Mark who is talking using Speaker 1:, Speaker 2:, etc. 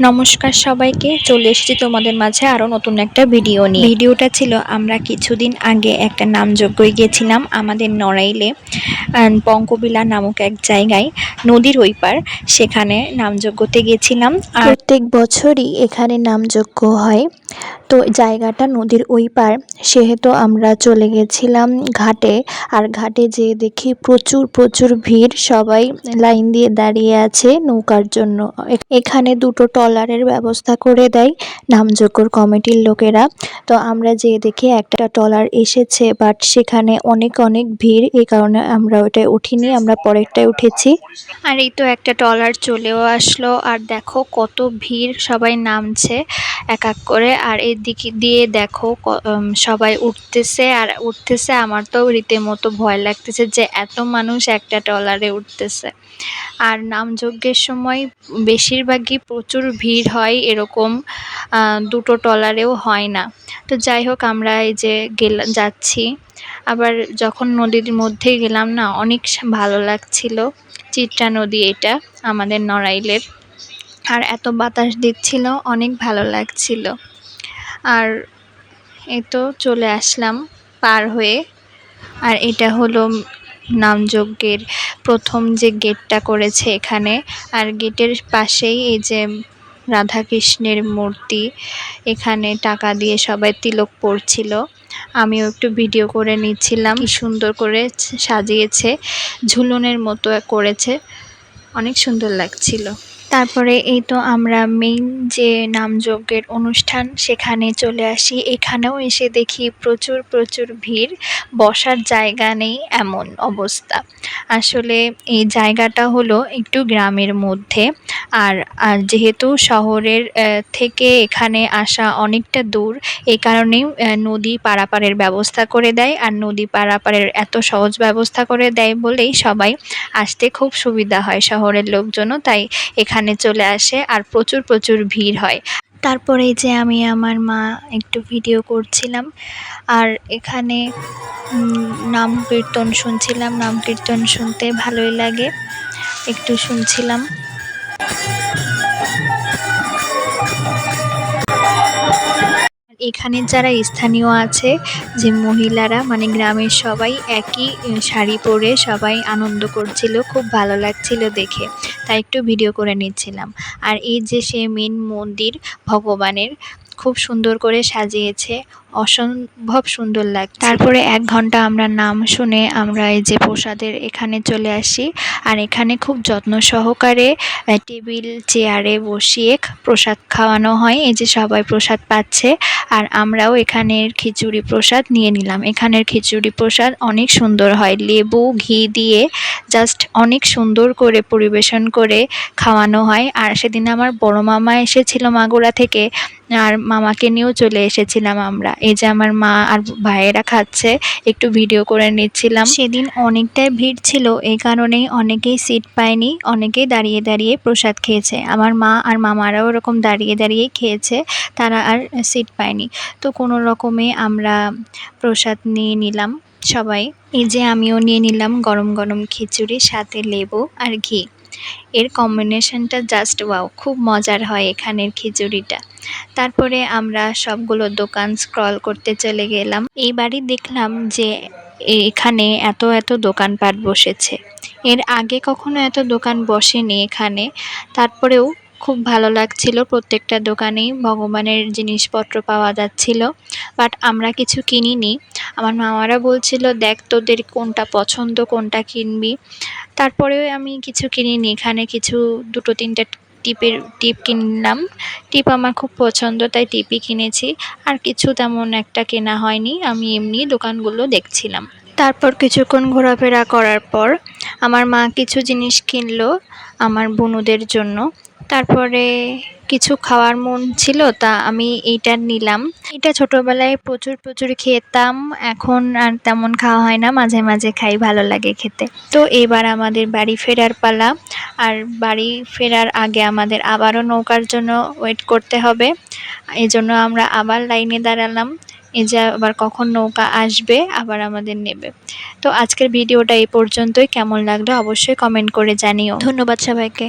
Speaker 1: নমস্কার সবাইকে, চলে এসেছি তোমাদের মাঝে আরও নতুন একটা ভিডিও নিয়ে। ভিডিওটা ছিল, আমরা কিছুদিন আগে একটা নামযজ্ঞই গেছিলাম আমাদের নড়াইলে পঙ্কবিলা নামক এক জায়গায়, নদীর ওই পার। সেখানে নামযজ্ঞতে গেছিলাম। প্রত্যেক বছরই এখানে নামযজ্ঞ হয়। তো জায়গাটা নদীর ওই পার। সেহেতু আমরা চলে গেছিলাম ঘাটে। আর ঘাটে যেয়ে দেখি প্রচুর প্রচুর ভিড়। সবাই লাইন দিয়ে দাঁড়িয়ে আছে নৌকার জন্য। এখানে দুটো ট্রলারের ব্যবস্থা করে দেয় নামযজ্ঞর কমিটির লোকেরা। তো আমরা যেয়ে দেখি একটা ট্রলার এসেছে, বাট সেখানে অনেক অনেক ভিড়। এই কারণে আমরা ওটায় উঠিনি, আমরা পরেরটায় উঠেছি। আর এই তো একটা ট্রলার চলেও আসলো। আর দেখো কত ভিড়, সবাই নামছে। এক এক করে আর এদিকে দিয়ে দেখো সবাই উঠতেছে আর উঠতেছে আমার তো রীতিমতো ভয় লাগতেছে যে এত মানুষ একটা ট্রলারে উঠতেছে। আর নামযজ্ঞের সময় বেশিরভাগই প্রচুর ভিড় হয় এরকম দুটো ট্রলারেও হয় না। তো যাই হোক আমরা এই যে গেলাম যাচ্ছি। আবার যখন নদীর মধ্যে গেলাম না, অনেক ভালো লাগছিল। চিত্রা নদী এটা, আমাদের নড়াইলের। আর এত বাতাস দিচ্ছিল, অনেক ভালো লাগছিল। আর এই তো চলে আসলাম পার হয়ে। আর এটা হলো নামযজ্ঞের প্রথম যে গেটটা করেছে এখানে। আর গেটের পাশেই এই যে রাধাকৃষ্ণের মূর্তি, এখানে টাকা দিয়ে সবাই তিলক পড়ছিল আমিও একটু ভিডিও করে নিচ্ছিলাম সুন্দর করে সাজিয়েছে, ঝুলনের মতো করেছে। অনেক সুন্দর লাগছিল। তারপরে এই তো আমরা মেইন যে নামযজ্ঞের অনুষ্ঠান সেখানে চলে আসি। এখানেও এসে দেখি প্রচুর প্রচুর ভিড়। বসার জায়গা নেই, এমন অবস্থা। আসলে এই জায়গাটা হলো একটু গ্রামের মধ্যে। আর আর যেহেতু শহরের থেকে এখানে আসা অনেকটা দূর এই কারণেই নদী পারাপারের ব্যবস্থা করে দেয়। আর নদী পারাপারের এত সহজ ব্যবস্থা করে দেয় বলেই সবাই আসতে খুব সুবিধা হয় শহরের লোকজনও। তাই এখানে চলে আসে আর প্রচুর প্রচুর ভিড় হয়। তারপরে যে আমি আমার মা একটু ভিডিও করছিলাম, আর এখানে নাম কীর্তন শুনছিলাম। নাম কীর্তন শুনতে ভালোই লাগে, একটু শুনছিলাম। এখানে যারা স্থানীয় আছে, যে মহিলারা মানে গ্রামের সবাই একই শাড়ি পরে সবাই আনন্দ করছিল, খুব ভালো লাগছিল দেখে। তাই একটু ভিডিও করে নিচ্ছিলাম। আর এই যে সে মেন মন্দির ভগবানের, খুব সুন্দর করে সাজিয়েছে। অসম্ভব সুন্দর লাগ তারপরে এক ঘণ্টা আমরা নাম শুনে আমরা এই যে প্রসাদের এখানে চলে আসি আর এখানে খুব যত্ন সহকারে টেবিল, চেয়ারে বসিয়ে প্রসাদ খাওয়ানো হয়। এই যে সবাই প্রসাদ পাচ্ছে আর আমরাও এখানের খিচুড়ি প্রসাদ নিয়ে নিলাম। এখানের খিচুড়ি প্রসাদ অনেক সুন্দর হয়। লেবু, ঘি দিয়ে জাস্ট অনেক সুন্দর করে পরিবেশন করে খাওয়ানো হয়। আর সেদিন আমার বড় মামা এসেছিল মাগুরা থেকে, আর মামাকে নিয়েও চলে এসেছিলাম আমরা। এই যে আমার মা আর ভাইয়েরা খাচ্ছে, একটু ভিডিও করে নিচ্ছিলাম। সেদিন অনেকটাই ভিড় ছিল, এই কারণেই অনেকেই সিট পায়নি, অনেকেই দাঁড়িয়ে দাঁড়িয়ে প্রসাদ খেয়েছে। আমার মা আর মামারাও এরকম দাঁড়িয়ে দাঁড়িয়ে খেয়েছে, তারা আর সিট পায়নি। তো কোনো রকমে আমরা প্রসাদ নিয়ে নিলাম সবাই। এই যে আমিও নিয়ে নিলাম গরম গরম খিচুড়ি, সাথে লেবু আর ঘি। এর কম্বিনেশনটা জাস্ট ওয়াও খুব মজার হয় এখানের খিচুড়িটা। তারপরে আমরা সবগুলো দোকান স্ক্রল করতে চলে গেলাম। এইবারই দেখলাম যে এখানে এত এত দোকানপাট বসেছে। এর আগে কখনো এত দোকান বসেনি এখানে। তারপরেও খুব ভালো লাগছিল প্রত্যেকটা দোকানেই ভগবানের জিনিসপত্র পাওয়া যাচ্ছিল বাট আমরা কিছু কিনিনি। আমার মামারা বলছিল, দেখ তোদের কোনটা পছন্দ, কোনটা কিনবি? তারপরেও আমি কিছু কিনিনি, এখানে কিছু দুটো তিনটে টিপের টিপ কিনলাম। টিপ আমার খুব পছন্দ, তাই টিপই কিনেছি। আর কিছু তেমন একটা কেনা হয়নি, আমি এমনি দোকানগুলো দেখছিলাম। তারপর কিছুক্ষণ ঘোরাফেরা করার পর আমার মা কিছু জিনিস কিনলো আমার বুনুদের জন্য। তারপরে কিছু খাওয়ার মন ছিল, তা আমি এইটা নিলাম। এটা ছোটবেলায় প্রচুর প্রচুর খেতাম, এখন আর তেমন খাওয়া হয় না, মাঝে মাঝে খাই, ভালো লাগে খেতে। তো এবার আমাদের বাড়ি ফেরার পালা, আর বাড়ি ফেরার আগে আমাদের আবারও নৌকার জন্য ওয়েট করতে হবে। এই জন্য আমরা আবার লাইনে দাঁড়ালাম, এই যে আবার কখন নৌকা আসবে, আবার আমাদের নেবে। তো আজকের ভিডিওটা এই পর্যন্তই, কেমন লাগল অবশ্যই কমেন্ট করে জানিও। ধন্যবাদ সবাইকে।